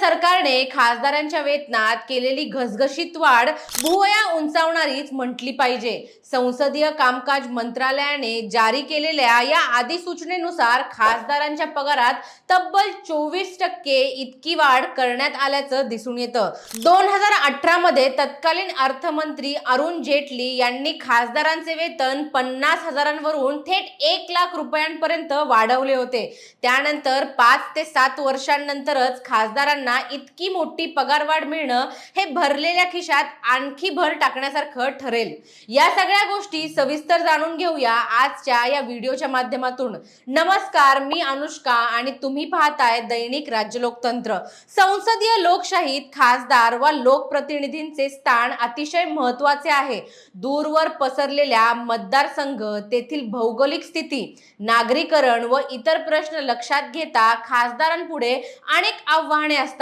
सरकारने खासदारांच्या वेतनात केलेली घसघशीत वाढ भुवया उंचावणारीच म्हटली पाहिजे. संसदीय कामकाज मंत्रालयाने जारी केलेल्या या अधिसूचनेनुसार खासदारांच्या पगारात तब्बल चोवीस टक्के इतकी वाढ करण्यात आल्याचं दिसून येतं. दोन हजार अठरा मध्ये तत्कालीन अर्थमंत्री अरुण जेटली यांनी खासदारांचे वेतन पन्नास हजारांवरून थेट एक लाख रुपयांपर्यंत वाढवले होते. त्यानंतर पाच ते सात वर्षांनंतरच खासदारांना इतकी मोठी पगारवाढ मिळणं हे भरलेल्या खिशात आणखी भर टाकण्यासारखं ठरेल. या सगळ्या गोष्टी सविस्तर जाणून घेऊया आजच्या या व्हिडिओच्या माध्यमातून. नमस्कार मी अनुष्का आणि तुम्ही पाहताय दैनिक राज्य लोकतंत्र संसदीय लोकशाहीत खासदार व लोकप्रतिनिधींचे स्थान अतिशय महत्त्वाचे आहे. दूरवर पसरलेल्या मतदारसंघ तेथील भौगोलिक स्थिती नागरीकरण व इतर प्रश्न लक्षात घेता खासदारांपुढे अनेक आव्हाने असतात.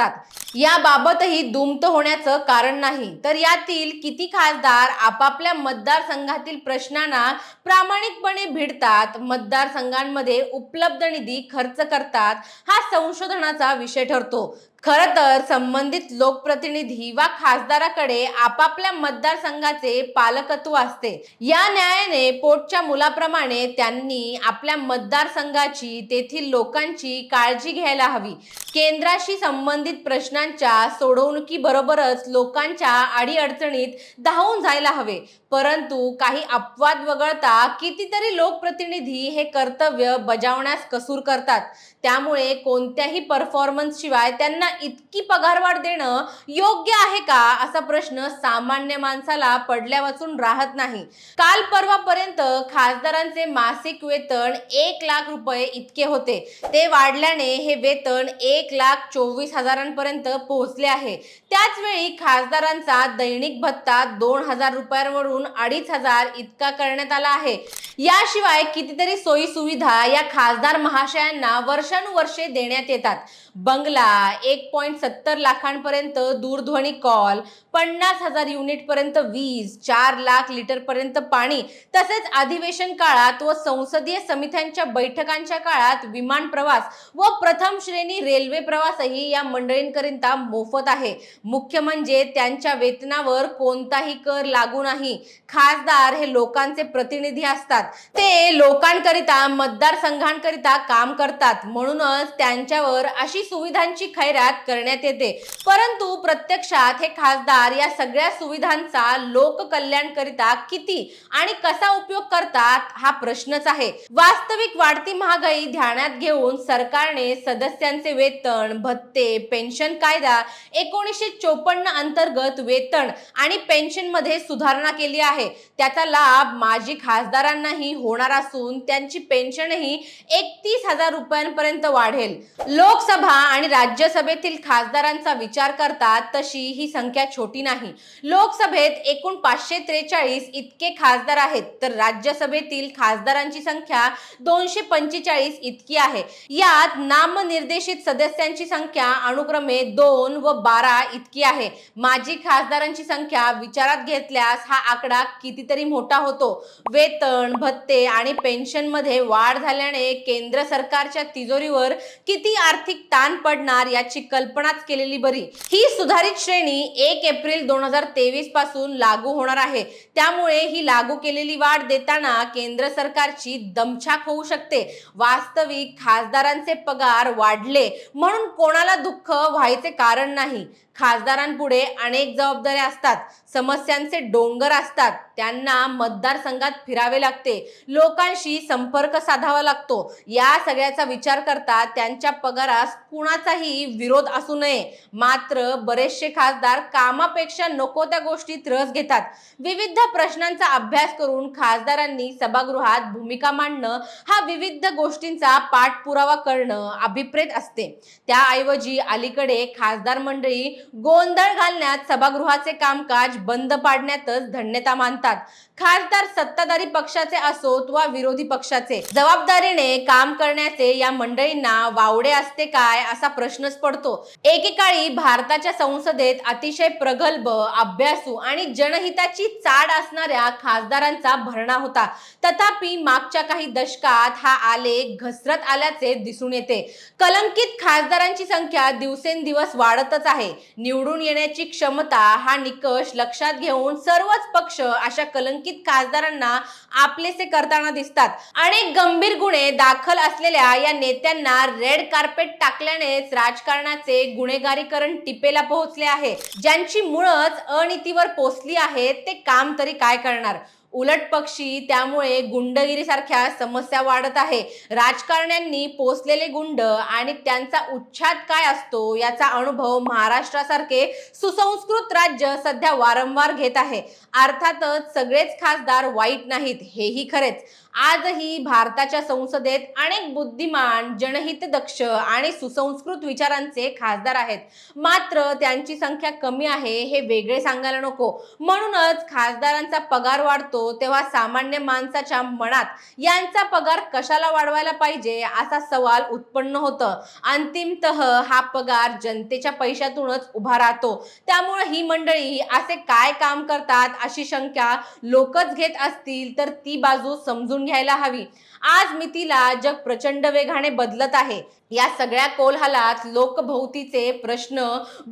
याबाबतही दुमत होण्याचं कारण नाही. तर यातील किती खासदार आपापल्या मतदारसंघातील प्रश्नांना प्रामाणिकपणे भिडतात मतदारसंघांमध्ये उपलब्ध निधी खर्च करतात हा संशोधनाचा विषय ठरतो. खरं तर संबंधित लोकप्रतिनिधी वा खासदाराकडे आपापल्या मतदारसंघाचे पालकत्व असते. या न्यायाने पोटच्या मुलाप्रमाणे त्यांनी आपल्या मतदारसंघाची तेथील लोकांची काळजी घ्यायला हवी. केंद्राशी संबंधित प्रश्नांच्या सोडवणुकीबरोबरच लोकांच्या अडीअडचणीत धावून जायला हवे. परंतु काही अपवाद वगळता कितीतरी लोकप्रतिनिधी हे कर्तव्य बजावण्यास कसूर करतात. त्यामुळे कोणत्याही परफॉर्मन्सशिवाय त्यांना यांना इतकी पगारवाढ देणं योग्य आहे का? असा प्रश्न सामान्य माणसाला पडल्या वाचून राहत नाही. काल परवापर्यंत खासदारांचे मासिक वेतन एक लाख रुपये इतके होते. ते वाढल्याने हे वेतन एक लाख चोवीस हजारांपर्यंत पोहोचले आहे. त्याच वेळी खासदारांचा दैनिक भत्ता दोन हजार रुपयांवरून अडीच हजार इतका करण्यात आला आहे. याशिवाय कितीतरी सोयी सुविधा या खासदार महाशयांना वर्षानुवर्षे देण्यात येतात. बंगला एक एक पॉईंट सत्तर लाखांपर्यंत दूरध्वनी कॉल पन्नास हजार युनिटपर्यंत वीज चार लाख लिटरपर्यंत पाणी. तसेच अधिवेशन काळात व संसदीय समित्यांच्या बैठकांच्या काळात विमान प्रवास व प्रथम श्रेणी रेल्वे प्रवासही या मंडळींकरिता मोफत आहे. मुख्य म्हणजे त्यांच्या वेतनावर कोणताही कर लागू नाही. खासदार हे लोकांचे प्रतिनिधी असतात. ते लोकांकरिता मतदारसंघांकरिता काम करतात. म्हणूनच त्यांच्यावर अशी सुविधांची खैरात करण्यात येते. परंतु प्रत्यक्षात हे खासदार या सगळ्या सुविधांचा लोककल्याणकरिता किती आणि कसा उपयोग करतात हा प्रश्नच आहे. वास्तविक वाढती महागाई ध्यानात घेऊन सरकारने सदस्यांचे वेतन भत्ते पेन्शन कायदा एकोणीसशे चोपन्न अंतर्गत वेतन आणि पेन्शनमध्ये सुधारणा केली आहे. त्याचा लाभ माजी खासदारांनाही होणार असून त्यांची पेन्शनही एकतीस हजार रुपयांपर्यंत वाढेल. लोकसभा आणि राज्यसभेत राज्यसभेतील खासदारांचा विचार करता तशी ही संख्या छोटी नाही. लोकसभेत एकूण पाचशे त्रेचाळीस इतके खासदार आहेत तर राज्यसभेतील खासदारांची संख्या दोनशे पंचेचाळीस इतकी आहे. यात नामनिर्देशित सदस्यांची संख्या अनुक्रमे दोन व बारा इतकी आहे. माजी खासदारांची संख्या विचारात घेतल्यास हा आकडा कितीतरी मोठा होतो. वेतन भत्ते आणि पेन्शनमध्ये वाढ झाल्याने केंद्र सरकारच्या तिजोरीवर किती आर्थिक ताण पडणार याची कल्पनाच केलेली बरी. ही सुधारित श्रेणी एक एप्रिल दोन हजार तेवीसपासून लागू होणार आहे. त्यामुळे ही लागू केलेली वाढ देताना केंद्र सरकारची दमछाक होऊ शकते. वास्तविक खासदारांचे पगार वाढले म्हणून कोणाला दुःख व्हायचे कारण नाही. खासदारांपुढे अनेक जबाबदाऱ्या असतात. समस्यांचे डोंगर असतात. त्यांना मतदारसंघात फिरावे लागते. लोकांशी संपर्क साधावा लागतो. या सगळ्याचा विचार करता त्यांच्या पगारास कुणाचाही विरोध असू नये. मात्र बरेचसे खासदार कामापेक्षा नको त्या गोष्टीत रस घेतात. विविध प्रश्नांचा अभ्यास करून खासदारांनी सभागृहात भूमिका मांडणं हा विविध गोष्टींचा पाठपुरावा करणं अभिप्रेत असते. त्याऐवजी अलीकडे खासदार मंडळी गोंधळ घालण्यात सभागृहाचे कामकाज बंद पाडण्यातच धन्यता मानतात. असतात खासदार सत्ताधारी पक्षाचे असोत वा विरोधी पक्षाचे जबाबदारीने काम करण्याचे या मंडळींना वावडे असते काय असा प्रश्नच पडतो. एकेकाळी भारताच्या संसदेत अतिशय प्रगल्भ अभ्यासू आणि जनहिताची चाड असणाऱ्या खासदारांचा भरणा होता. तथापि मागच्या काही दशकात हा आलेख घसरत आल्याचे दिसून येते. कलंकित खासदारांची संख्या दिवसेंदिवस वाढतच आहे. निवडून येण्याची क्षमता हा निकष लक्षात घेऊन सर्वच पक्ष अशा कलंकित खासदारांना आपलेसे करताना दिसतात. अनेक गंभीर गुन्हे दाखल असलेल्या या नेत्यांना रेड कार्पेट टाकल्यानेच राजकारणाचे गुन्हेगारीकरण टिपेला पोहोचले आहे. ज्यांची मुळच अनितीवर पोचली आहेत ते काम तरी काय करणार? उलट पक्षी त्यामुळे गुंडगिरीसारख्या समस्या वाढत आहे. राजकारण्यांनी पोचलेले गुंड आणि त्यांचा उच्छाद काय असतो याचा अनुभव महाराष्ट्रासारखे सुसंस्कृत राज्य सध्या वारंवार घेत आहे. अर्थातच सगळेच खासदार वाईट नाहीत हेही खरेच. आजही भारताच्या संसदेत अनेक बुद्धिमान जनहित दक्ष आणि सुसंस्कृत विचारांचे खासदार आहेत. मात्र त्यांची संख्या कमी आहे हे वेगळे सांगायला नको. म्हणूनच खासदारांचा पगार वाढतो तेव्हा सामान्य माणसाच्या मनात यांचा पगार कशाला वाढवायला पाहिजे असा सवाल उत्पन्न होतं. अंतिमतः हा पगार जनतेच्या पैशातूनच उभा राहतो. त्यामुळे ही मंडळी असे काय काम करतात अशी शंका लोकच घेत असतील तर ती बाजू समजून घ्यायला हवी. आज मितीला जग प्रचंड वेगाने बदलत आहे. या सगळ्या कोलहालात लोकभोवतीचे प्रश्न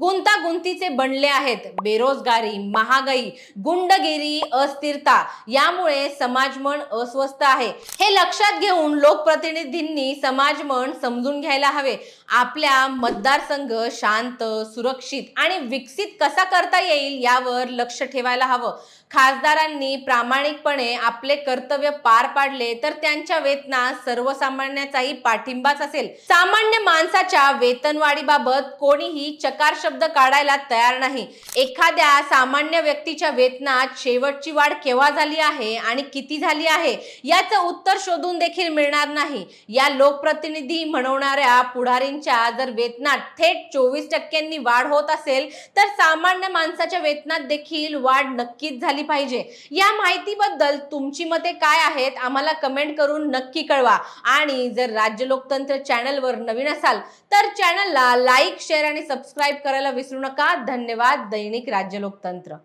गुंतागुंतीचे बनले आहेत. बेरोजगारी महागाई गुंडगिरी अस्थिरता यामुळे समाजमन अस्वस्थ आहे. हे लक्षात घेऊन लोकप्रतिनिधींनी समाजमन समजून घ्यायला हवे. आपल्या मतदारसंघ शांत सुरक्षित आणि विकसित कसा करता येईल यावर लक्ष ठेवायला हवं. खासदारांनी प्रामाणिकपणे आपले कर्तव्य पार पाडले तर त्यांच्या वेतना सर्वसामान्याचाही पाठिंबाच असेल. सामान्य माणसाच्या वेतनवाढीबाबत कोणीही चकार शब्द काढायला तयार नाही. एखाद्या सामान्य व्यक्तीच्या वेतनात शेवटची वाढ केव्हा झाली आहे आणि किती झाली आहे याचं उत्तर शोधून देखील मिळणार नाही. या लोकप्रतिनिधी म्हणवणाऱ्या पुढारींच्या जर वेतनात थेट चोवीस टक्क्यांनी वाढ होत असेल तर सामान्य माणसाच्या वेतनात देखील वाढ नक्कीच झाली पाहिजे. या माहितीबद्दल तुमची मते काय आहेत आम्हाला कमेंट करून करून नक्की कळवा. आणि जर राज्य लोकतंत्र चॅनलवर नवीन असाल तर चॅनलला लाईक शेअर आणि सबस्क्राईब करायला विसरू नका. धन्यवाद. दैनिक राज्य लोकतंत्र.